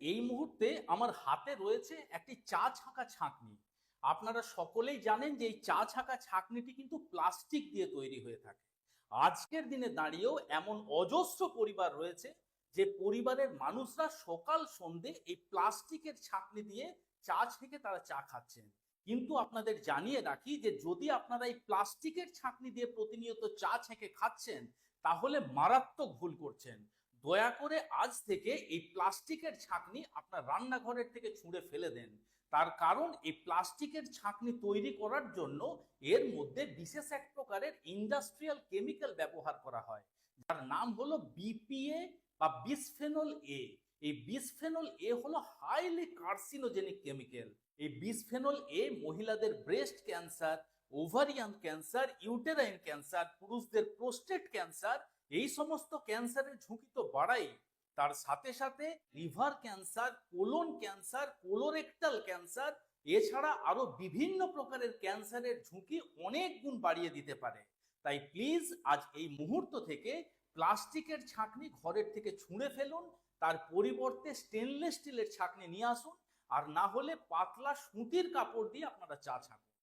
এই মুহূর্তে আমার হাতে রয়েছে একটি চা ছাঁকা ছাঁকনি। আপনারা সকলেই জানেন যে এই চা ছাঁকা ছাঁকনিটি কিন্তু প্লাস্টিক দিয়ে তৈরি হয়ে থাকে। আজকের দিনে দাঁড়িয়েও এমন অজস্র পরিবার রয়েছে যে পরিবারের মানুষরা সকাল সন্ধে এই প্লাস্টিকের ছাঁকনি দিয়ে চা ছেঁকে তারা চা খাচ্ছেন। কিন্তু আপনাদের জানিয়ে রাখি যে যদি আপনারা এই প্লাস্টিকের ছাঁকনি দিয়ে প্রতিনিয়ত চা ছেঁকে খাচ্ছেন, তাহলে মারাত্মক ভুল করছেন। দয়া করে আজ থেকে এই প্লাস্টিকের ছাঁকনি আপনার রান্নাঘরের থেকে ছুঁড়ে ফেলে দেন। তার কারণ এই প্লাস্টিকের ছাঁকনি তৈরি করার জন্য এর মধ্যে বিশেষ এক প্রকারের ইন্ডাস্ট্রিয়াল কেমিক্যাল ব্যবহার করা হয়, যার নাম হলো বিপিএ বা বিসফেনল এ। এই বিসফেনল এ হলো হাইলি কার্সিনোজেনিক কেমিক্যাল এই বিসফেনল এ মহিলাদের breast cancer ovarian cancer, uterine cancer, পুরুষদের প্রোস্টেট ক্যান্সার, এই সমস্ত ক্যান্সারের ঝুঁকি তো বাড়াই। তার সাথে সাথে liver cancer, colon cancer, colorectal cancer, এছাড়া আরও বিভিন্ন প্রকারের ক্যান্সারের ঝুঁকি অনেক গুণ বাড়িয়ে দিতে পারে। তাই প্লিজ আজ এই মুহূর্ত থেকে প্লাস্টিকের ছাঁকনি ঘরের থেকে ছুঁড়ে ফেলুন, তার পরিবর্তে স্টেনলেস স্টিলের ছাঁকনি নিয়ে আসুন, আর না হলে পাতলা সুতির কাপড় দিয়ে আপনারা চা ছাঁকুন।